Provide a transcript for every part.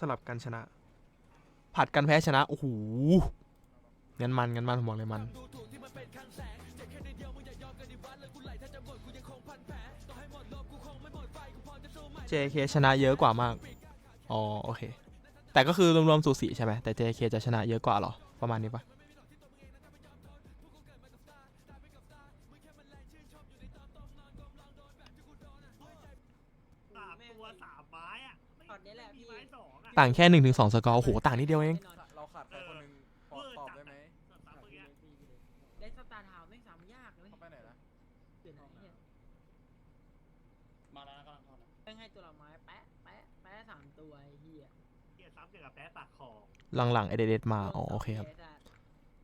สลับกันชนะ ผัดกันแพ้ชนะ โอ้โหงั้นมันงั้นมันผมบอกเลยมัน JK ชนะเยอะกว่ามาก อ๋อ โอเค แต่ก็คือรวมๆสูสีใช่ไหมแต่ JK จะชนะเยอะกว่าหรอ ประมาณนี้ปะ ต่างแค่หนึ่งถึงสองสกอร์โอ้โหต่างนิดเดียวเอง เราขาดใครคนหนึงพอตอบได้ไหมสามเมื่อกี้เล่นสตาร์ทาวน์ไม่งซ้ำยากเลยเขาไปไหนนะเดี๋ยวนะเนี่ยมาแล้วนะกำลังเข้านะแม่งให้ตัวละไม้แปะแปะแปะสามตัวไอ้เหี้ยเกียร์ซ้ำเกี่ยวกับแพ้ปากคอหลังๆเอเดเดมาอ๋อโอเคครับ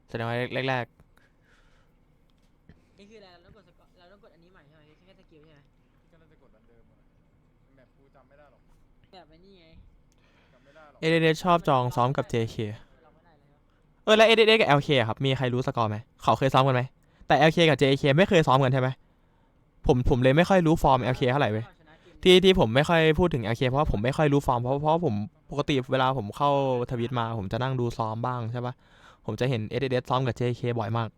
แสดงว่าแรกนี่คืออะไรเราต้องกดสกอเราต้องกดอันนี้ใหม่ใช่ไหมแค่สกิลใช่ไหมพี่ก็น่าจะกดอันเดิมหมดอะแมปกูจำไม่ได้หรอกแบบไอ้นี่ไง เอเดเดชอบจองซ้อมกับ JK เราไม่ได้แล้วเออแล้วเอเดเดกับ LK อะครับมีใครรู้สกอร์ไหมเขาเคยซ้อมกันไหมแต่ LK กับ JK ไม่เคยซ้อมกันใช่ไหมผมผมเลยไม่ค่อยรู้ฟอร์ม LK เท่าไหร่เว้ยที่ที่ผมไม่ค่อยพูดถึง LK เพราะว่าผมไม่ค่อยรู้ฟอร์มเพราะเพราะผมปกติเวลาผมเข้าทวิตมา ผมจะนั่งดูซ้อมบ้างใช่ปะผมจะเห็น s d s ซ้อมกับ JK บ่อยมาก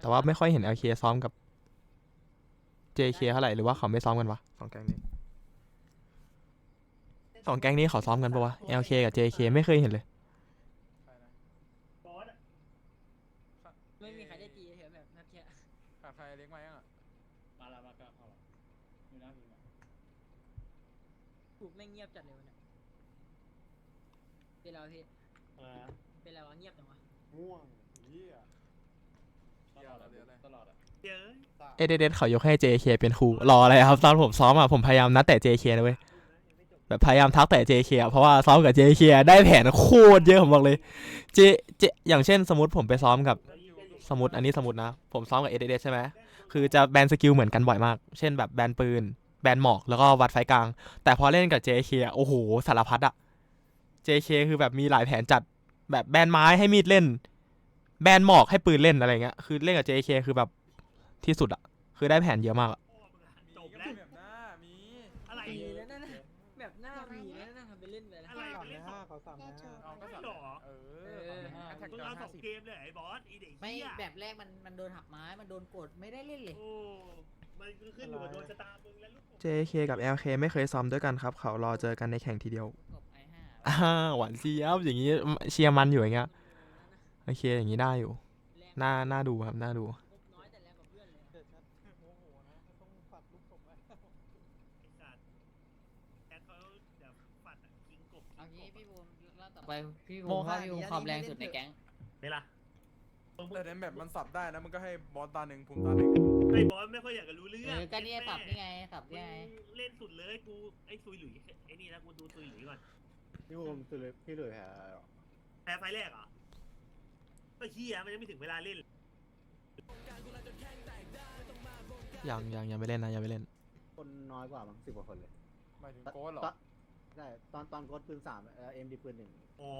แต่ว่าไม่ค่อยเห็น LK ซ้อมกับ JK เท่าไหร่หรือว่าเขาไม่ซ้อมกันวะสองแกงนี้ สองแก๊งนี้เขาซ้อมกันปะวะ LK กับ JK ไม่เคยเห็นเลยใครนะบอสอะไม่มีใครได้ตีเถอะแบบนัดเนี้ยขาดใครเลี้ยงไว้ยังอะมาแล้วมากำลังเข้าแล้วมีหน้ามีมาถูกแม่งเงียบจัดเลยวันเนี้ยเป็นเราพี่เออเป็นเราวะเงียบจังวะง่วงเหี้ยตลอดอะตลอดอะเจอเอเดเดเขายกให้ JK เป็นครูรออะไรครับตอนผมซ้อมอะผมพยายามนัดแต่ JK นะเว้ย แบบพยายามทักแต่ JK อะเพราะว่าซ้อมกับ JK ได้แผนโคตรเยอะผมบอกเลย J J อย่างเช่นสมมติผมไปซ้อมกับสมมติอันนี้สมมตินะ ผมซ้อมกับเอเดดใช่ไหมคือจะแบนสกิลเหมือนกันบ่อยมาก เช่นแบบแบนปืน แบนหมอกแล้วก็วัดไฟกลาง แต่พอเล่นกับ JK อะโอ้โหสารพัดอะ JK คือแบบมีหลายแผนจัดแบบแบนไม้ให้มีดเล่น แบนหมอกให้ปืนเล่นอะไรเงี้ยคือเล่นกับ JK คือแบบที่สุดอะคือได้แผนเยอะมากอะ เกิเอานสห้าองสิบเกมเลยไอ้บอสอีเด็กไม่เหี้ยแบบแรกมันมันโดนหักไม้มันโดนกดไม่ได้เล่นเลย โอ้มันขึ้นอยู่กับดวงชะตามึงและลูก JK กับ LK ไม่เคยซ้อมด้วยกันครับ เขารอเจอกันในแข่งทีเดียวกบไอห้าอ่าหวานเจี๊ยบอย่างนี้เชียร์มันอยู่อย่างเงี้ยโอเคอย่างนี้ได้อยู่น่าน่าดูครับน่าดู น้อยแต่แรงกว่าเพื่อนเลยอะเด็ดชัดโมโหนะต้องปัดลูกศพไว้ไอ้สัตว์แอดเขาเดี๋ยวปัดอะยิงกบเอางี้ยิงกบพี่บูมรอบต่อไปพี่บูมเพราะพี่บูมความแรงสุดในแก๊ง ไม่ล่ะมึงแต่ในแมปมันสับได้นะมันก็ให้บอสตาหนึ่งภูมิตาหนึ่งไอ้บอสไม่ค่อยอยากจะรู้เรื่เอองอก็เนี่ยสับนี่ไงสับมึนี่งไงเล่นสุดเลยกูไอ้ซุยหลุยไอ้นี่นะกูดูซุยหลุยก่อนพี่บูมสุดเลยพี่หลุยแพ้หรอแพ้ไฟล์แรกเหรอก็เฮียมันยังไม่ถึงเวลาเล่นยังยังยังไม่เล่นนะยังไม่เล่น คนน้อยกว่ามั้งสิบกว่าคนเลยหมายถึงโกดเหรอตอนใช่ตอนตอนโกดปืนสามเอ็มดีปืนหนึ่งอ๋อ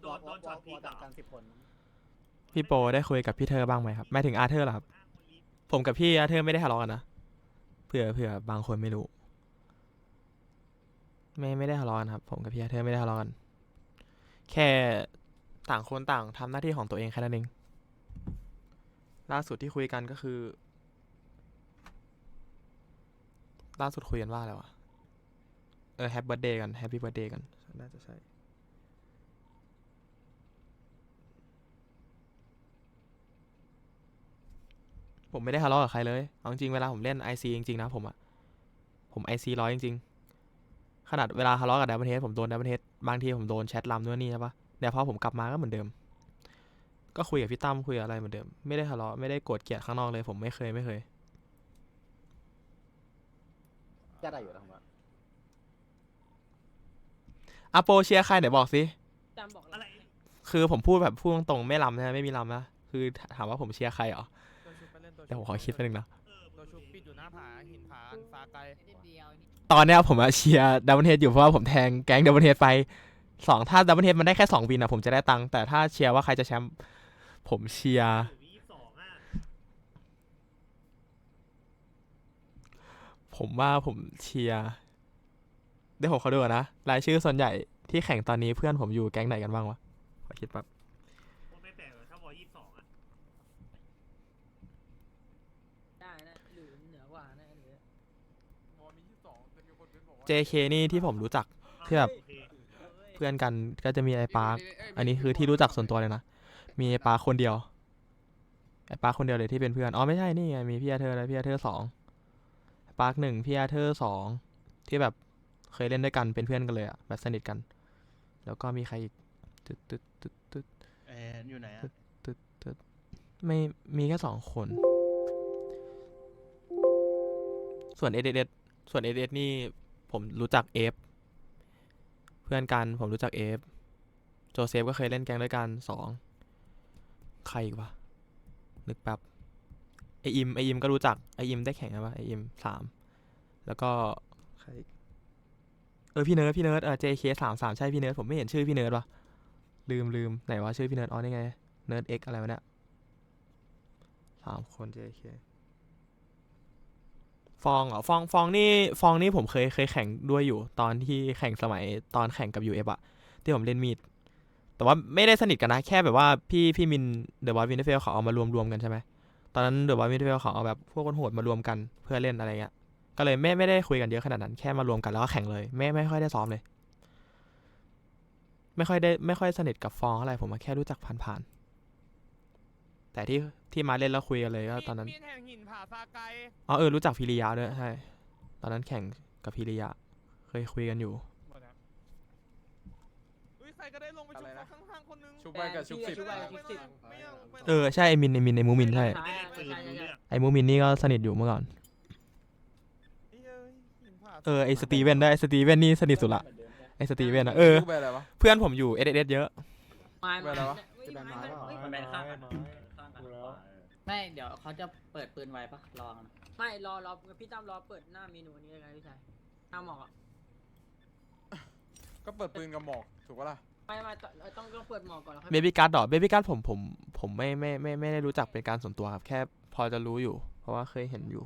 โดนโดนช็อตพีกกัอะบกันสิบคน พี่โปได้คุยกับพี่เธอบ้างไหมครับไม่ถึงอาเธอร์เหรอครับ ผมกับพี่อาเธอร์ไม่ได้ทะเลาะกันนะเผื่อเผื่อบางคนไม่รู้ ไม่ไม่ได้ทะเลาะกันครับ ผมกับพี่อาเธอร์ไม่ได้ทะเลาะกัน แค่ต่างคนต่างทำหน้าที่ของตัวเองแค่นั้นเองล่าสุดที่คุยกันก็คือ ล่าสุดคุยกันว่าอะไรวะเออแฮปปี้เบิร์ดเดย์กันแฮปปี้เบิร์ดเดย์กันน่าจะใช่ ผมไม่ได้ทะเลาะกับใครเลย เอาจริงๆเวลาผมเล่น IC จริงๆนะผมอะผม IC ร้อยจริงๆ ขนาดเวลาทะเลาะกับดับเบิลเฮดผมโดนดับเบิลเฮดบางทีผมโดนแชทลำด้วยนี่ใช่ปะแต่พอผมกลับมาก็เหมือนเดิม ก็คุยกับพี่ตั้มคุยกับอะไรเหมือนเดิม ไม่ได้ทะเลาะไม่ได้โกรธเกลียดข้างนอกเลย ผมไม่เคยไม่เคย จะได้อยู่แล้วผมว่าอะโปเชียร์ใครไหนบอกสิ จำบอกเราอะไร คือผมพูดแบบพูดตรงๆไม่ลำนะไม่มีลำนะ คือถามว่าผมเชียร์ใครเหรอ เดี๋ยวผมขอคิดไปหนึ่งนะเออตัวชุบปิดอยู่หน้าผาหินผาอันฟ้าไกลนิดเดียวนี่ตอนเนี้ยผมอะเชียร์ดับเบิลเฮดอยู่เพราะว่าผมแทงแก๊งดับเบิลเฮดไปสองถ้าดับเบิลเฮดมันได้แค่สองวินอะผมจะได้ตังค์แต่ถ้าเชียร์ว่าใครจะแชมป์ผมเชียร์วีสองอะผมว่าผมเชียร์เดี๋ยวผมเขาดูก่อนนะรายชื่อส่วนใหญ่ที่แข่งตอนนี้เพื่อนผมอยู่แก๊งไหนกันบ้างวะขอคิดแป๊บ โคตรไม่แปลกเลยถ้าวอยี่สิบสองอะ ได้นะหรือเหนือกว่านะหรือ วอมีที่สองแต่มีคนเป็นบอกว่า JK นี่ที่ผมรู้จักที่แบบโอเคเพื่อนกันก็จะมีไอ้ปาร์คอันนี้คือที่รู้จักส่วนตัวเลยนะ มีไอ้ปาร์คคนเดียว ไอ้ปาร์คคนเดียวเลยที่เป็นเพื่อน อ๋อไม่ใช่นี่ไงมีพี่อาเธอร์และพี่อาเธอร์สองปาร์คหนึ่งพี่อาเธอร์สองที่แบบเคยเล่นด้วยกันเป็นเพื่อนกันเลยอะแบบสนิทกัน แล้วก็มีใครอีกตึ๊ดตึ๊ดตึ๊ดตึ๊ดเอ็นอยู่ไหนอะตึ๊ดตึ๊ดไม่มีแค่สองคน ส่วนเอเดส่วนเอเดนี่ ผมรู้จักเอฟเพื่อนกันผมรู้จักเอฟโจเซฟก็เคยเล่นแก๊งด้วยกันสองใครอีกวะนึกแป๊บไออิมไออิมก็รู้จักไออิมได้แข่งกันปะไออิมสามแล้วก็ใครอีกเออพี่เนิร์ดพี่เนิร์ดเออ JK สามสามใช่พี่เนิร์ดผมไม่เห็นชื่อพี่เนิร์ดวะลืมลืมไหนวะชื่อพี่เนิร์ดอ๋อนี่ไงเนิร์ดเอ็กอะไรวะเนี่ยสามคน JK ฟองเหรอฟองฟองนี่ฟองนี่ผมเคยเคยแข่งด้วยอยู่ ตอนที่แข่งสมัยตอนแข่งกับ UF อะที่ผมเล่นมีด แต่ว่าไม่ได้สนิทกันนะ แค่แบบว่าพี่พี่มินเดอะบอสวินเทอร์เฟลเขาเอามารวมรวมกันใช่ไหมตอนนั้นเดอะบอสวินเทอร์เฟลเขาเอาแบบพวกคนโหดมารวมกันเพื่อเล่นอะไรเงี้ยก็เลยไม่ไม่ได้คุยกันเยอะขนาดนั้นแค่มารวมกันแล้วก็แข่งเลย ไม่ไม่ค่อยได้ซ้อมเลย ไม่ค่อยได้ไม่ค่อยสนิทกับฟองอะไรผมแค่รู้จักผ่านๆ แต่ที่ที่มาเล่นแล้วคุยกันเลยก็ตอนนั้นมีดแห่งหินผาซาไกอ๋อเออรู้จักพิริยะด้วยใช่ตอนนั้นแข่งกับพิริยะเคยคุยกันอยู่เฮ้ยใครก็ได้ลงไปชุบอะไรนะเขาข้างๆคนนึงชุบไปกับชุบสิบชุบไปชุบสิบไม่เอาไม่เออใช่ไอมินไอมินไอมูมินใช่ไม่ได้ปืนรู้เรื่องไอมูมินนี่ก็สนิทอยู่เมื่อก่อนเอ้ยหินผาเออไอสตีเวนได้วยไอสตีเวนนี่สนิทสุดละไอสตีเวนอะเออชุบไปอะไรวะเพื่อนผมอยู่เอเอเยอะ ไม้เป็นอะไรวะเฮ้ยไม้เฮ้ยมั ไม่เดี๋ยวเขาจะเปิดปืนไว้ปะลองนะไม่รอรอพี่ตั้มรอเปิดหน้าเมนูนี้เลยไงพี่ชายหน้าหมอกอะก็เปิดปืนกับหมอกถูกปะล่ะไม่ไม่ต้องต้องต้องเปิดหมอกก่อนแล้วค่อยเบบี้การ์ดดอเบบี้การ์ดผมผมผมไม่ไม่ไม่ไม่ได้รู้จักเป็นการส่วนตัวครับ แค่พอจะรู้อยู่ เพราะว่าเคยเห็นอยู่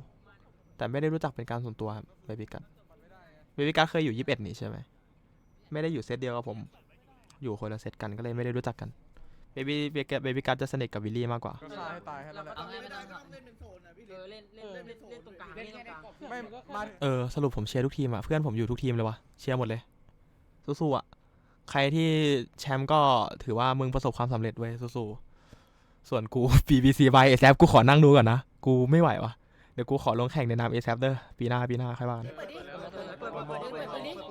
แต่ไม่ได้รู้จักเป็นการส่วนตัวครับเบบี้การ์ดเบบี้การ์ดเคยอยู่ยี่สิบเอ็ดนี่ใช่ไหมไม่ได้อยู่เซตเดียวกับผม อยู่คนละเซตกันก็เลยไม่ได้รู้จักกัน เบบี้เบบี้การ์ดจะสนิทกับวิลลี่มากกว่า ก็ฆ่าให้ตายแค่นั้นแหละเอาไงไม่ต้องเออเล่นเล่นเล่นเล่นเล่นตรงกลางเล่นตรงกลางไม่มาเออสรุปผมเชียร์ทุกทีมอะเพื่อนผมอยู่ทุกทีมเลยวะเชียร์หมดเลย สู้ๆอะใครที่แชมป์ก็ถือว่ามึงประสบความสำเร็จเว้ยสู้ๆส่วนกู BBC by a s a p กูขอนั่งดูก่อนนะ กูไม่ไหววะเดี๋ยวกูขอลงแข่งในนาม a s a p เด้อปีหน้าปีหน้าค่อยว่ากัน เปิดดิเปิดเปิดเปิดเปิดเปิดเปิดเปิดดิเปิดปืนสังกับเปิดปืนเปิดปืนสังเด็กเปิดแล้วเปิดแล้วก็เปิดให้แล้วหมอกก็เปิดแล้วเปิดหมดแล้วอะเออมึงสู้ดิดัมเทสมึงเอาดิมึงไหวร้ายถึงนะไม่เป็นไรครับกูตายกูตายกูตายกูตายกูตายกูตายกูตายนะกูตายนะกูตายนะใจเย็นใจเย็นเนี่ยเห็นปะปืนแก้ได้นะเนี่ยมึงสวยแล้วคือถ้าสมมติ JK คือถ้าดัมเทสเปิดปืนใช่ปะปุ๊บพี่เซิร์กจะเปิดหมอกสวนเลยเนี่ยคือ JK อะแผนโหดเ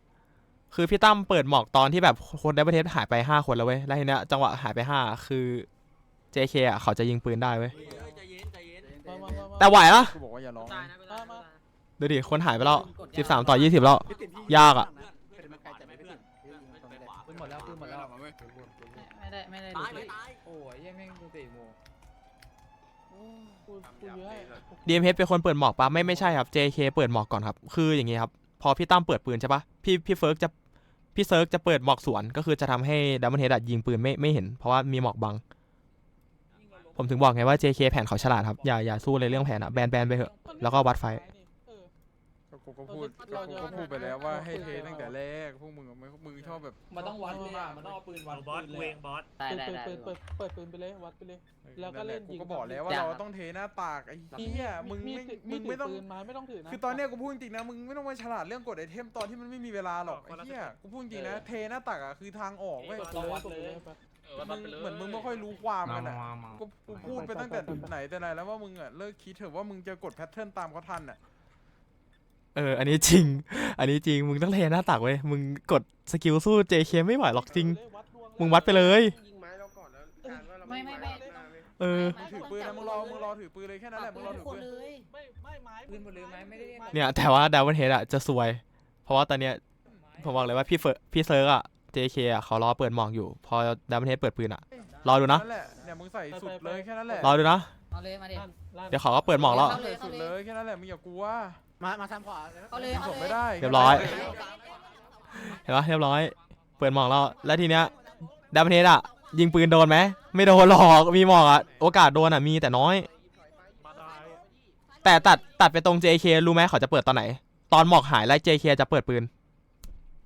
คือพี่ตั้มเปิดหมอกตอนที่แบบคนในประเทศหายไปห้าคนแล้วเว้ยแล้วทีเนี้ยจังหวะหายไปห้าคือ JK อะเขาจะยิงปืนได้เว้ยแต่ไหวปะกูบอกว่าอย่าร้องตายนะตายนะดูดิคนหายไปแล้วสิบสามต่อยี่สิบแล้ว ยากอะเป็นมันไกลจัดไม่ถึงปืนหมดแล้วปืนหมดแล้วไม่ได้ไม่ได้ดูเลยโอ้ยยังแม่งกูสี่โมงกูกูเยอะ DMH เป็นคนเปิดหมอกปะไม่ไม่ใช่ครับ JK เปิดหมอกก่อนครับ คืออย่างงี้ครับ พอพี่ตั้มเปิดปืนใช่ปะพี่พี่เฟิร์กจะ พี่เซิร์กจะเปิดหมอกสวนก็คือจะทำให้ดัมเบิลเฮดยิงปืนไม่ไม่เห็น เพราะว่ามีหมอกบัง ผมถึงบอกไงว่า JK แผนเขาฉลาดครับ อย่าอย่าสู้เลยเรื่องแผนอะแบนแบนไปเถอะแล้วก็วัดไฟ ก็กูก็พูดก็กูก็พูดไปแล้วว่าให้เทตั้งแต่แรกพวกมึงอะไม่มึงชอบแบบมันต้องวัดเลยอะมันต้องเอาปืนวัดบอสกูเองบอสได้ได้ได้เปิดเปิดเปิดปืนไปเลยวัดไปเลย แล้วก็เล่นยิกูงก็บอกแล้วว่าเราต้องเทหน้าปากไอ้เหี้ยมึงไม่มึงไม่ต้อง ปืนไม้ไม่ต้องถือนะคือตอนเนี้ยกูพูดจริงๆนะมึงไม่ต้องมาฉลาดเรื่องกดไอเทมตอนที่มันไม่มีเวลาหรอกไอ้เหี้ยกูพูดจริงๆนะเทหน้าตักอะคือทางออกเว้ยกดเลยกดเลย มึงเหมือนมึงไม่ค่อยรู้ความกันอะกูกูพูดไปตั้งแต่ไหนแต่ไหนแล้วว่ามึงอะเลิกคิดเถอะว่ามึงจะกดแพทเทิร์นตามเขาทันอะ เออ อันนี้จริง อันนี้จริง มึงต้องเทหน้าตักเว้ย มึงกดสกิลสู้ JK ไม่ไหวหรอกจริง มึงวัดไปเลยไม่ไม่ไม่เออ มึงถือปืนนะมึงรอมึงรอถือปืนเลยแค่นั้นแหละมึงรอถือปืนไม่ไม่ไม้ปืนหมดเลยไหมไม่ได้เล่นเนี่ยแต่ว่าดับเบิลเฮดอะจะซวย เพราะว่าตอนเนี้ยผมบอกเลยว่าพี่เฟิร์พี่เซิร์กอะ JK อะเขารอเปิดหมอกอยู่ พอดับเบิลเฮดเปิดปืนอะรอดูนะ นั่นแหละเนี่ยเนี่ยมึงใส่สุดเลยแค่นั้นแหละรอดูนะ เอาเลยมาดิ ลั่นลั่นเดี๋ยวเขาก็เปิดหมอกแล้วเอาเลยสุดเลยแค่นั้นแหละมึงอย่ากลัว มา มาซ้ำขวาเอาเลยมึงเอาส่งเลไม่ยได้เรียบร้อย เห็นปะเรียบร้อย เปิดหมอกแล้วแล้วทีเนี้ยดาวเทสอะยิงปืนโดนไหมไม่โดนหรอกมีหมอกอะโอกาสโดนอะมีแต่น้อย แต่ตัดตัดไปตรง JK รู้ไหมเขาจะเปิดตอนไหน ตอนหมอกหายแล้ว JK จะเปิดปืน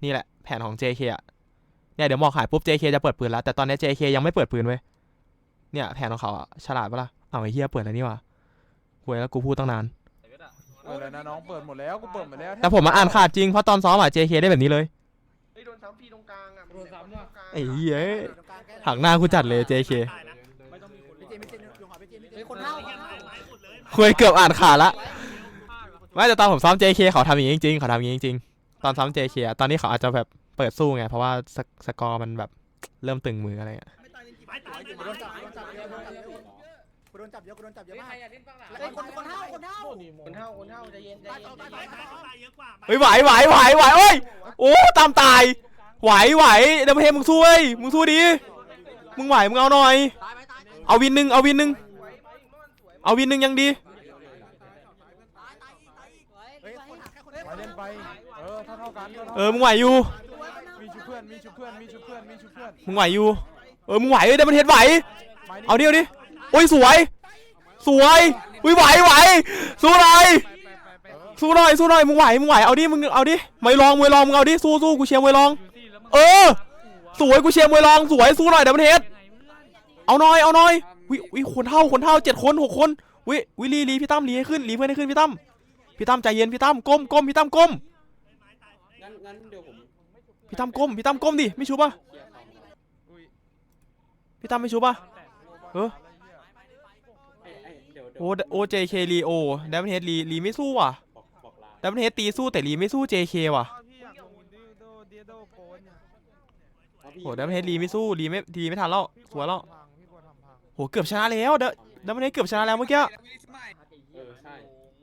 นี่แหละ แผนของ JK อะเนี่ยเดี๋ยวหมอกหายปุ๊บ JK จะเปิดปืนแล้วแต่ตอนนี้ JK ยังไม่เปิดปืนเว้ยเนี่ยแผนของเขาอะฉลาดปะล่ะเอาไอ้เหี้ยเปิดแล้วนี่วะหวยแล้วกูพูดตั้งนาน เปิดเลยนะน้องเปิดหมดแล้วกูเปิดหมดแล้วแต่ผมมาอ่านขาดจริงเพราะตอนซ้อมอะ JK ได้แบบนี้เลย เฮ้ยโดนซ้ำพี่ตรงกลางอะโดนซ้ำด้วยไอ้เหี้ยหักหน้ากูจัดเลย JK ตายนะพี่เจมส์พี่เจมส์ลงขวาพี่เจมส์พี่เจมส์เฮ้ยคนเท่าไอ้คเหี้ยนไม้เท่าไม้หมดเลยคุยเกือบอ่านขาดละไม่แต่ตอนผมซ้อม JK เขาทำอย่างนี้จริงๆเขาทำอย่างนี้จริงๆตอนซ้อม JK อะตอนนี้เขาอาจจะแบบเปิดสู้ไงเพราะว่าสกสกอร์มันแบบเริ่มตึงมืออะไรอะไม้ตายกูโดนจับกูโดนจับเยอะ กูโดนจับเยอะกูโดนจับเยอะกูโดนจับเยอะเฮ้ยมากใครอยากเล่นบ้างล่ะเฮ้ยคนคนเท่าคนเท่าโอ้นี่โมคนเท่าคนเท่าใจเย็นใจเย็นไม้ตายเขาตายเยอะกว่าเฮ้ยไหวไหวไหวไหวโอ้ยโอ้ตามตาย ไหวไหวเดี๋ยวมาเฮมึงสู้เว้ยมึงสู้ดีมึงไหวมึงเอาหน่อยตายไหมตายเอาวินหนึ่งเอาวินหนึ่งเอาวินหนึ่งยังดีเฮ้ยคนหักแค่คนไปเล่นไป เออเท่าเท่ากันท่าๆเออมึงไหวอยู่ มีชุบเพื่อนมีชุบเพื่อนมีชุบเพื่อนมีชุบเพื่อนมึงไหวอยู่ เออมึงไหวเดี๋ยวมันเฮดไหวไม้นี่เอาดิเอาดิโอ้ยสวย สวยอุ้ยไหวไหวสู้หน่อยสู้หน่อยสู้หน่อยมึงไหวมึงไหวเอาดิมึงเอาดิมวยรองมวยรองมึงเอาดิสู้สู้กูเชียร์มวยรอง เออ สวยกูเชียร์มวยรองสวยสู้หน่อยเดี๋ยวมันเฮดเอาหน่อยเอาหน่อยวิวิคนเท่าคนเท่าเจ็ดคนหกคนวิวิลีลีพี่ตั้มลีให้ขึ้นลีเพื่อนให้ขึ้นพี่ตั้มพี่ตั้มใจเย็นพี่ตั้มก้มก้มพี่ตั้มก้มงั้นงั้นเดี๋ยวผมพี่ตั้มก้มพี่ตั้มก้มดิไม่ชูป่ะพี่ตั้มไม่ชูป่ะเออไอ้เดี๋ยวเดี๋ยว โอโอเจเคลีโอเดมอนเฮดลีลีไม่สู้ว่ะบอกบอกลาเดมอนเฮดตีสู้แต่ลีไม่สู้เจเคว่ะเพราะพี่โหเดมอนเฮดลีไม่สู้ลีไม่ลีไม่ทันแล้วสวยแล้วโหเกือบชนะแล้วเดเดมอนเฮดเกือบชนะแล้วเมื่อกี้เออใช่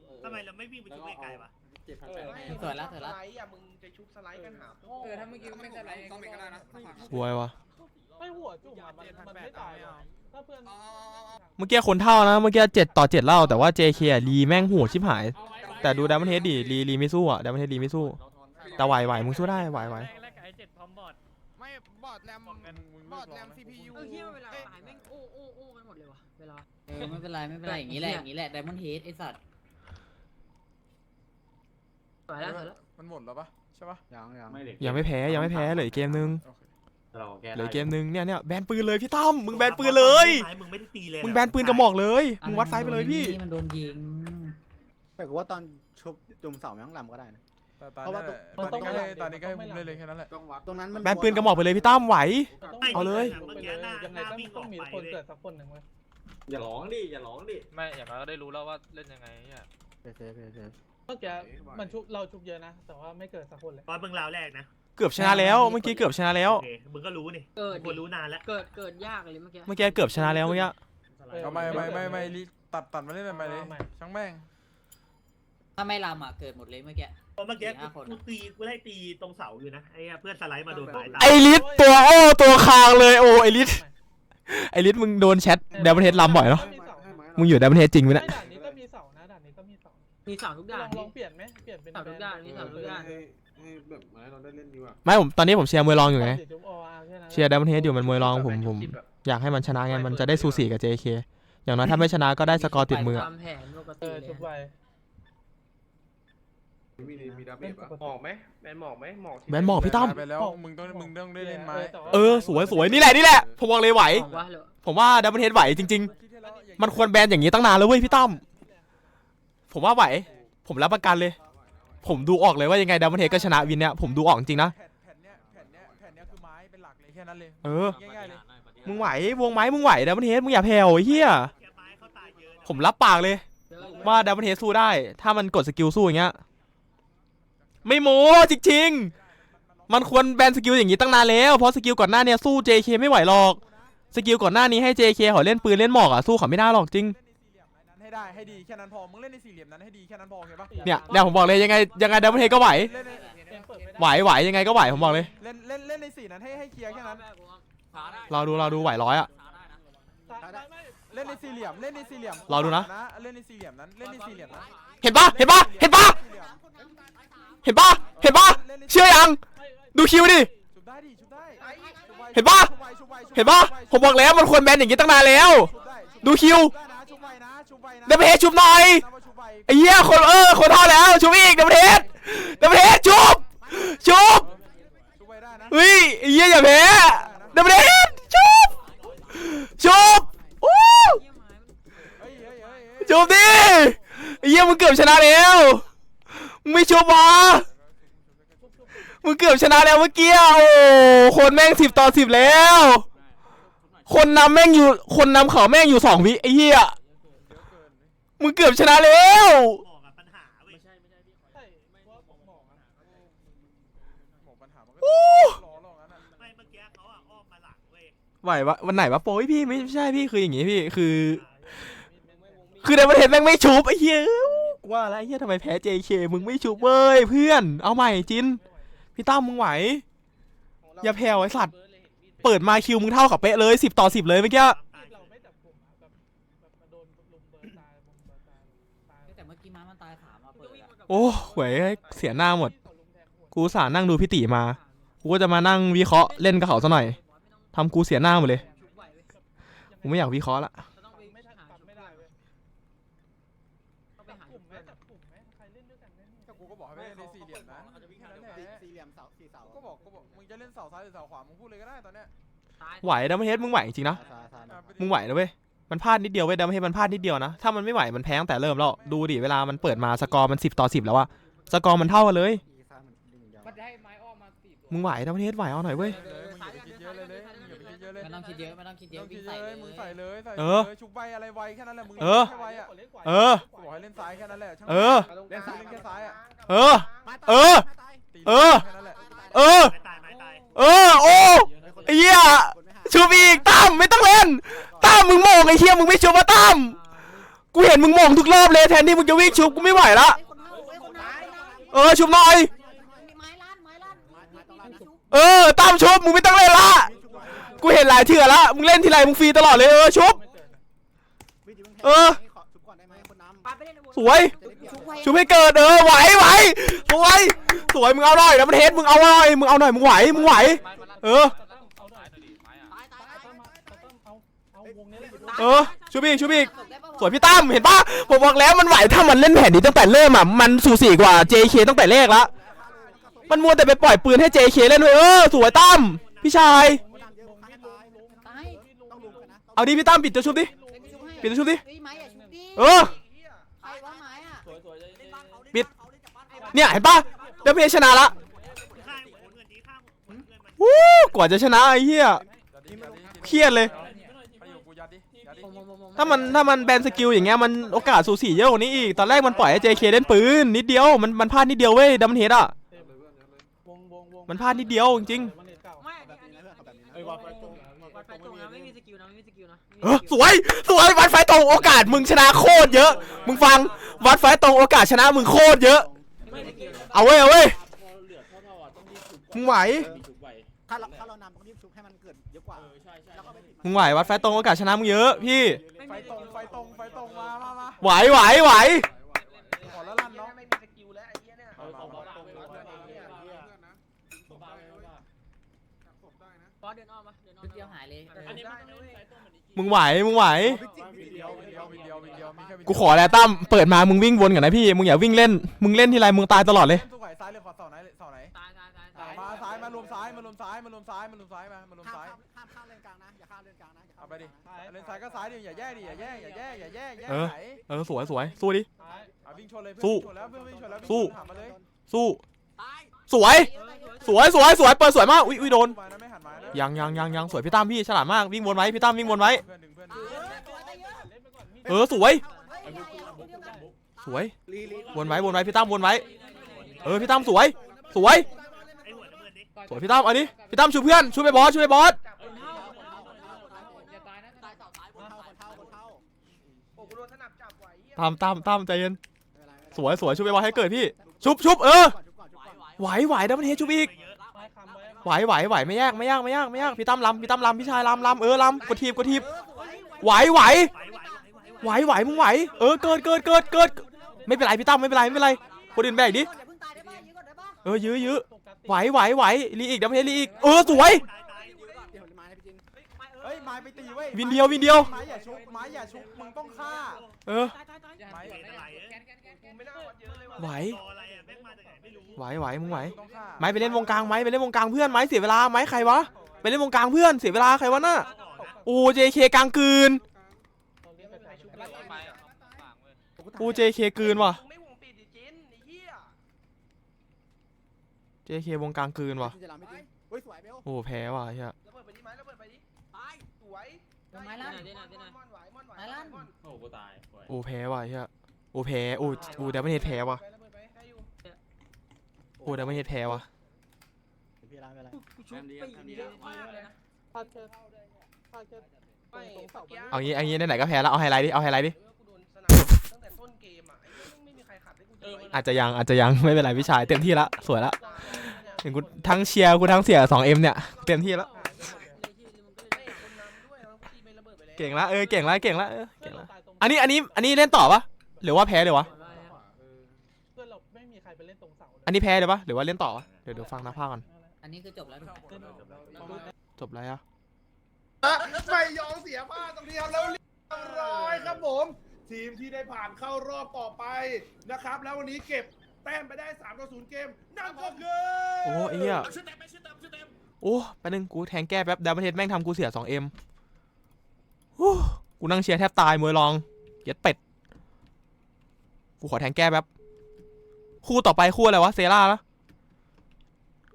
เออทำไมเราไม่วิ่งไปชุบไกลๆวะเจ็ดพันแปดสวยแล้วสวยแล้วสไลด์อะมึงจะชุบสไลด์กันหาพ่อเออถ้าเมื่อกี้ไม่สไลด์ก็ไม่ได้นะ สวยว่ะ ไม่หัวจุ่มอะมันมันไม่ตายหรอกถ้าเพื่อน เมื่อกี้คนเท่านะ เมื่อกี้เจ็ดต่อเจ็ดเล่าแต่ว่า JK อะลีแม่งโหัวชิบหาย แต่ดูดัมเบิลเฮดดิลีลีไม่สู้อะดัมเบิลเฮดลีไม่สู้ แต่ไหวไหวมึงสู้ได้ไหวไหวแรกๆไอ้เจ็ดพร้อมบอด ไม่บอร์ดแรมมึงบเลิอกร์ดร้แรองมนะ CPU เออเฮียเวลาหายแม่งโอ้โอ้โอ้กันหมดเลยวะเวลา เออไม่เป็นไรไม่เป็นไรอย่างนี้แหละอย่างนี้แหละไดมอนด์เฮดไอสัตว์สวยแล้วสวยแล้วมันหมดแล้วปะใช่ปะยังยังไม่เด็กยังไม่แพ้ยังไม่แพ้เหลืออกเกมนึงโอเค เราแก้เหลืออกเกมนึงเนี่ยเนี่ยแบนปืนเลยพี่ตั้มมึงแบนปืนเลยไม้มึงไม่ได้ตีเลยมึงแบนปืนกระบอกเลยมึงวัดไซส์ไปเลยพี่มันโดนยิงแต่กูว่าตอนชุบจุ่มเสาแม่งลำก็ได้นะแต่ตอนเพราะว่านี้ต้องตอนนี้ก็ให้ตอนนี้ก็ให้ผมเล่นเลยแค่นั้นแหละต้องวัดตรงนั้นมันแบนปืนกระบอกไปเลยพี่ตั้มไหวเอาเลยเมื่อกี้หน้ายังหไงน้าต้องวิ่งอต้อองกมีไปคนเลยเกิดสักคนหนึ่งเว้ยอย่าร้องดิอย่าร้องดิไม่อย่างน้อยก็ได้รู้แล้วว่าเล่นยังไงเนี่ยเซฟเซฟเซฟเซฟเมื่อกี้มันชุบเราชุบเยอะนะแต่ว่าไม่เกิดสักคนเลยตอนเบิ่งราวแรกนะ เกือบชนะแล้วเมื่อกี้เกือบชนะแล้ว โอเคมึงก็รู้นี่เกิดมึงควรรู้นานแล้วเกิดเกิดยากเลยเมื่อกี้เมื่อกี้เกือบชนะแล้วเมื่อกี้เอาไม่ไม่ไม่ไม่รีตัดตัดมาเล่นไปเลยช่างแม่งถ้าไม่ลำอะเกิดหมดเลยเมื่อกี้ เพราะเมื่อกี้สี่ห้าคน กูตีกูไล่ตีตรงเสาอยู่นะไอ้เหี้ยเพื่อนสไลด์มาโดนสายตาไอริสตัวโอ้ตัวคางเลยโอ้ไอริสไอริสมึงโดนแชทเดมอนเฮดลำบ่อยเนาะมีเสามึงอยู่เดมอนเฮดจริงไหมไม่เนี่ยด่านนี้ก็มีเสานะด่านนี้ก็มีเสามีเสาทุกลด่าอนงลองเปลี่ยนไหมเปลี่ยนเป็นเสาทุกด่านมีเสาทุกด่าน ให้ให้แบบให้เราได้เล่นดีกว่าไม่ผมตอนนี้ผมเชียร์มวยรองอยู่ไงเดี๋ยวชุบ OR แค่นั้นเชียร์เดมอนเฮดอยู่มันมวยรองผมผม อยากให้มันชนะไงมันจะได้สูสีกับ JK อย่างน้อยถ้าไม่ชนะก็ได้สกอร์ติดมืออะตามแผนปกเอติอเลชุบยไวมีมีดาเมจปะหมอกไหมแบนหมอกไหมหมอกที่แบนหมอกพี่ตั้มไปแล้วมึงต้องมึงต้องได้เล่นไม้เออสวยสวยนี่แหละนี่แหละผมบอกเลยไหว บอกว่าเหรอผมว่าเดมอนเฮดไหวจริง ๆ มันควรแบนอย่างนี้ตั้งนานแล้วเว้ยพี่ตั้มผมว่าไหว ผมรับประกันเลย ผมดูออกเลยว่ายังไงเดมอนเฮดก็ชนะวินเนี่ยผมดูออกจริงนะ แผ่นแผ่นเนี้ยแผ่นเนี้ยแผ่นเนี้ยคือไม้เป็นหลักเลยแค่นั้นเลย เออ ง่ายๆเลย มึงไหววงไม้มึงไหวเดมอนเฮดมึงอย่าแผ่วไอ้เหี้ยแกไม้เขาตายเยอะนะผมรับปากเลย ว่าเดมอนเฮดสู้ได้ ถ้ามันกดสกิลสู้อย่างเงี้ยไม่โม้จริงๆ มันควรแบนสกิลอย่างนี้ตั้งนานแล้ว เพราะสกิลก่อนหน้าเนี้ยสู้ JK ไม่ไหวหรอก สกิลก่อนหน้านี้ให้ JK เขาเล่นปืนเล่นหมอกอะสู้เขาไม่ได้หรอกจริง ได้ให้ดีแค่นั้นพอ มึงเล่นในสี่เหลี่ยมนั้นให้ดีแค่นั้นพอโอเคปะเนี่ยเนี่ยผมบอกเลยยังไงยังไงเดมอนเฮดก็ไหวเล่นในยังเปิดไม่ได้ไหวไหวยังไงก็ไหวผมบอกเลยเล่นเล่นเล่นในสี่นั้นให้ให้เคลียร์แค่นั้น รอดูรอดูไหวร้อยอะซ้ายเล่นในสี่เหลี่ยมเล่นในสี่เหลี่ยมรอดูนะ เล่นในสี่เหลี่ยมนั้นเล่นในสี่เหลี่ยมนั้นเห็นปะเห็นปะเห็นปะเห็นปะเห็นปะเชื่อยังดูคิวดิชุบได้ดิชุบได้ชุบไวเห็นปะชุบไวชุบไวชุบไวเห็นปะผมบอกแล้วมันควรแบนอย่างนี้ตั้งนานแล้วชุบได้ชุบดูคิว ได้นะชุบไวนะชุบไวนะเดมเฮดชุบหน่อยนับว่าชุบไวไอ้เหี้ยคนเออคนเท่าแล้วชุบอีกเดมเฮดเดมเฮดชุบชุบชุบไวได้นะเฮ้ยไอ้เหี้ยอย่าแพ้เดมเฮดชุบชุบโอ้เฮ้ยเฮ้ยเฮ้ยเฮ้ยชุบดิไอ้เหี้ยมึงเกือบชนะแล้วมึงไม่ชุบวะมึงเกือบชนะแล้วเมื่อกี้อะโอ้คนแม่งสิบต่อสิบแล้ว คนนำแม่งอยู่คนนำเขาแม่งอยู่สองวิไอ้เหี้ย มึงเกือบชนะแล้ว บอกอะปัญหาเว้ยใช่ว่าผมบอกอะหมกปัญหามันก็โอ้รอรองั้นน่ะไม่เมื่อกี้เขาอะอ้อมมาหลังเว้ยไหววะวันไหนวะโป้ยพี่ไม่ใช่พี่คืออย่างงี้พี่คือ คือในประเทศแม่งไม่ชุบไอ้เหี้ยกูว่าอะไรไอ้เหี้ยทำไมแพ้ JK มึงไม่ชุบเว้ยเพื่อนเอาใหม่จินพี่ตั้มมึงไหว อย่าแผ่วไอ้สัตว์ เปิดมาคิวมึงเท่ากับเป๊ะเลยสิบต่อสิบเลยเมื่อกี้เราไม่ โอ้หวยเสียหน้าหมด กูสานั่งดูพี่ตีมา กูก็จะมานั่งวิเคราะห์เล่นกับเขาซะหน่อยทำกูเสียหน้าหมดเลย กูไม่อยากวิเคราะห์ละไหาจับไม่ได้เว้ยต้องไปจับหากลุ่มไหมจับกลุ่มไหมใครเล่นด้วยกันเล่นก็กูก็บอกให้ไปเล่นในสี่เหลี่ยมนะเขาจะวิ่งแค่หานั้นแหสี่เหลี่ยมเสาสี่เสาก็บอกก็บอกมึงจะเล่นเสาซ้ายหรือเสาขวามึงพูดเลยก็ได้ตอนเนี้ยไหวดัมเฮดมึงไหวจริงนะ มึงไหวนะเว้ย มันพลาดนิดเดียวเว้ยดัมเฮดมันพลาดนิดเดียวนะ ถ้ามันไม่ไหวมันแพ้ตั้งแต่เริ่มแล้ว ดูดิเวลามันเปิดมาสกอร์มันสิบต่อสิบแล้วอะสกอร์มันเท่ากันเลยอีซ้ายมันดึงยาวมันได้ไม้ออกมาสี่ตัวมึงไหวดัมเฮดไหวเอาหน่อยเว้ยเลยมึงอย่าไปคิดเยอะเลยเลยมึงอย่าไปคิดเยอะเลยไม่ต้องคิดเยอะไม่ต้องคิดเยต้อะองคิวิ่ดงเยใส่อะเลยมึงใส่เลยใส่เออเลยชุบใบอะไรไวแค่นั้นแหละมึงเออแค่ไวอะเออกูบอกให้เล่นซ้ายแค่นั้นแหละช่างเออ เล่นซ้ายเล่นแค่ซ้ายอะเออ เออตีเออแค่นั้นแหละเออไม่ตายไม่ตายเออ โอ้ไอ้เหี้ยชูบอีกตั้มไม่ต้องเล่น ตั้มมึงโมงไอ้เหี้ยมึงไม่ชูบมาตั้มกูเห็นมึงโมงทุกรอบเลยแทนที่มึงจะวิ่งชุบกูไม่ไหวละเออชุบหน่อยเออตั้มชุบมึงไม่ต้องเล่นละกูเห็นหลายเถื่อละมึงเล่นทีไรมึงฟรีตลอดเลยเออชุบเออสวยชุบให้เกิดเออไหวไหวสวยสวยมึงเอาหน่อยนะมันเฮดมึงเอาหน่อยมึงเอาหน่อยมึงไหวมึงไหว เออ เลยเออชุบอีกชุบอีกสวยพี่ตั้มเห็นปะผมบอกแล้วมันไหวถ้ามันเล่นแผนนี้ตั้งแต่เริ่มอะมันสูสีกว่า JK ตั้งแต่แรกละมันมัวแต่ไปปล่อยปืนให้ JK เล่นด้วยเออสวยตั้มพี่ชายคนน้ำเยอะข้างตายตายต้องลุมกันนะเอาดิพี่ตั้มปิดตัวชุบดิปิดตัวชุบดิเฮ้ยไม้อย่าชุบดิเออใครว่าไม้อะปิดเนี่ยเห็นปะเดมเพชนะละข้างหัวเงินดีข้างหัวเงินมันวู้กว่าจะชนะไอ้เหี้ยยัดดิยัดดิเครียดเลย ไปอยู่กูยัดดิยัดดิ ถ้ามันถ้ามันแบนสกิลอย่างเงี้ยมันโอกาสสูสีเยอะกว่านี้อีก ตอนแรกมันปล่อยให้ JK เล่นปืนนิดเดียวมันมันพลาดนิดเดียวเว้ยดัมเฮดอะวงวงวงมันพลาดนิดเดียวจริงมันเก่าไม่แบบนี้นะเพื่อนเขาแบบนี้นะไอ้วัดไฟตรงวัดไฟตรงนะไม่มีสกิลนะไม่มีสกิลนะๆเออสวยสวยวัดไฟตรงโอกาสมึงชนะโคตรเยอะ มึงฟังวัดไฟตรงโอกาสชนะมึงโคตรเยอะ ไม่มีสกิลเอาเว้ยเอาเว้ย มึงไหว ถ้าเราถ้าเรานำต้องรีบชุบ ให้มันเกิดเยอะกว่าแล้วก็ไปปิดมึงไหววัดไฟตรงโอกาสชนะมึงเยอะพี่ไฟตรงไฟตรงไฟตรงมามามาไหวไหวไหวขอแล้วลั่นเนาะไม่มีสกิลแล้วไอ้เหี้ยเนี่ยมามามาบอสเดินอ้อมปะเดินอ้อมเดียวหายเลยอันนี้มันต้องเล่นไฟต้มเหมือนนี้มึงไหวมึงไหววิดีโอวิดีโอวิดีโอวิดีโอมีแค่วิดีโอกูขอแล้วตั้มเปิดมามึงวิ่งวนกันนะพี่มึงอย่าวิ่งเล่นมึงเล่นทีไรมึงตายตลอดเลยเล่นสู้ไหวซ้ายเลยขอเสาไหนเสาไหนตายตายตายตายมาซ้ายมารวมซ้ายมารวมซ้ายมารวมซ้ายมารวมซ้ายมามารวมห้ามซ้าย ข้ามห้ามข้ามเลนกลางนะ อย่าข้ามเลนกลางนะอย่าข้าเอามไปดิเลนกลางนะเลนซ้ายก็ซ้ายดิอย่าแย่ดิอย่าแย่อย่าแย่อย่าแย่แย่เออไหนเออสวยสวยสู้ดิตาย อะวิ่งชนเลยสู้เพื่อนวิ่งชนแล้วเพื่อนวิ่งชนแล้วสู้ ถามมาเลยสู้ ตายสวย สวยสวยสวยเปิดสวยมากอุ้ยอุ้ยโดนมานะไม่หันมานะยังยังยังยังสวยพี่ตั้มพี่ฉลาดมากวิ่งวนไว้พี่ตั้มวิ่งวนไว้ เพื่อนดึงเพื่อนดึงเล่นไปก่อนมีเออสวยเฮ้ยเดียวเดียวกันสวยลีลีวนไว้วนไว้พี่ตั้มวนไว้ เออพี่ตั้มสวย สวย สวยพี่ตั้มอันนี้พี่ตั้มช่วยเพื่อนช่วยไปบอสช่วยไปบอสตายนะตายต่อตามใจเย็นสวยสวยช่วยไปบอสให้เกิดพี่ ชุบชุบเออไหวไหวดับเบิลเฮชุบอีกไหวไหวไหวไม่ยากไม่ยากไม่ยากไม่ยากพี่ตั้มลำพี่ตั้มลำพี่ชายลำลำเออลำกดทีบกดทีบไหวไหวไหวไหวมึงไหวเออเกิดเกิดเกิดเกิดไม่เป็นไรพี่ตั้มไม่เป็นไรไม่เป็นไรคนอื่นแบกดิเอ้ยเออยื้อยื้อ ไหวไหวไหวรีอีกดับเบิลรีอีกเออสวยตายตายเดี๋ยวไม้นะพี่จินเฮ้ยไม้ไปตีเว้ยวินเดียววินเดียว ไม้อย่าชุบไม้อย่าชุบมึงต้องฆ่าเออตายตายตายไม้เวทอะไรเอ้ยกูไม่น่าวัดเยอะเลยว่ะไหว รออะไรอะแม่งมาจากไหนไม่รู้ไหวไหวมึงไหวต้องฆ่าไม้ไปเล่นวงกลางไม้ไปเล่นวงกลางเพื่อนไม้เสียเวลาไม้ใครวะไปเล่นวงกลางเพื่อนเสียเวลาใครวะน่ะโอ้เจเคกลางคืนตอนนี้ไปชุบโอ้เจเคคืนว่ะ มึงไม่ห่วงปิดดิจินไอ้เหี้ย เจเควงกลางคืนว่ะพี่จะรำไม่จริงเฮ้ยสวยเบลโอ้แพ้ว่ะเฮียระเบิดไปดิไม้ระเบิดไปดิตายสวยเดี๋ยวไม้ลั่นม่อนไหวม่อนไหวไม้ลั่น ม่อนโอ้กูตายโอ้แพ้ว่ะเฮียโอ้แพ้โอ้โอ้ดับเบิลเฮดแพ้ว่ะไประเบิดไปได้อยู่โอ้ดับเบิลเฮดแพ้ว่ะพี่รำไม่เป็นไรกูชุบไปอีกเยอะมากเลยนะพลาดแค่พลาดแค่ตไม่รงเสาเมื่อกี้เอางี้เอางี้ไหนๆก็แพ้แล้วเอาไฮไลท์ดิเอาไฮไลท์ดิ เออกูโดนสนามตั้งแต่ต้นเกมอะไอ้เหี้ย ไม่มีใครขัดให้กูเจออาจจะยังอาจจะยังไม่เป็นไรพี่ชาย เต็มที่ละสวยละถึงกูทั้งเชียร์กูทั้งเสียสองเอ็มเนี่ยเต็มที่ละไม่คนนำด้วยแล้วตีไประเบิดไปแล้วเก่งละเออเก่งละเก่งละเออเพื่อเก่นงเราละตายตรงอันนี้อันนี้อันนี้เล่นต่อปะหรือว่าแพ้เลยวะเพื่อนเราไม่มีใครไปเล่นตรงเสาเลยอันนี้แพ้เลยปะหรือว่าเล่นต่อวะเดี๋ยวเดี๋ยวฟังนักพากย์ก่อนอันนี้คือจบแล้วถูกไหมจบแล้วอะไม่ยอมเสียบ้านตรงนี้ครับแล้วเรียบร้อยครับผม ทีมที่ได้ผ่านเข้ารอบต่อไปนะครับ แล้ววันนี้เก็บแต้มไปได้3ต่อ0เกมนั่นก็คือโอ้ไอ้เหี้ยโอ้แป๊บนึงกูแทงแก้แป๊บดับเบิลเฮดแม่งทำกูเสียสองเอ็มกูนั่งเชียร์แทบตายมวยรองเย็ดเป็ด กูขอแทงแก้แป๊บคู่ต่อไปคู่อะไรวะเซร่าแล้ว